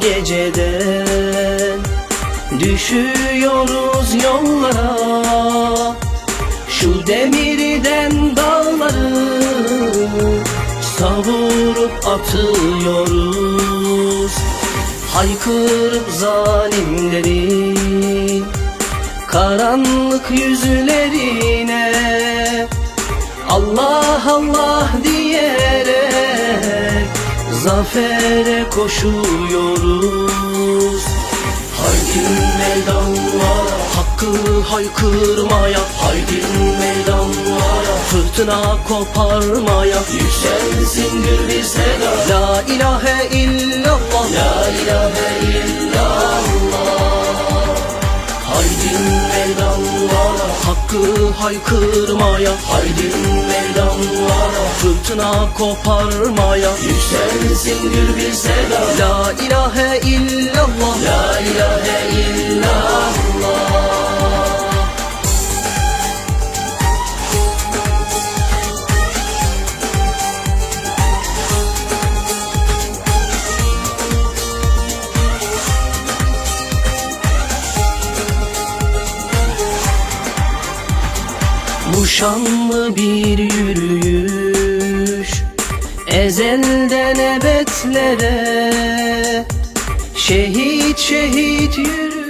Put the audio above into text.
geceden Düşüyoruz yollara. Şu demirden dağları Savurup atıyoruz. Haykırıp zalimleri Karanlık yüzlerine. Allah Allah diyerek Zafere koşuyoruz. Haydi meydanlara Hakkı haykırmaya. Haydi meydanlara Fırtına koparmaya. Yükselsin bir seda La ilahe illallah. La ilahe Haydi meydanlara Hakkı haykırmaya. Haydi meydanlara Fırtına koparmaya. Yükselsin gür bir seda La ilahe illallah Bu şanlı bir yürüyüş Ezelden ebedlere Şehit şehit yürüyüş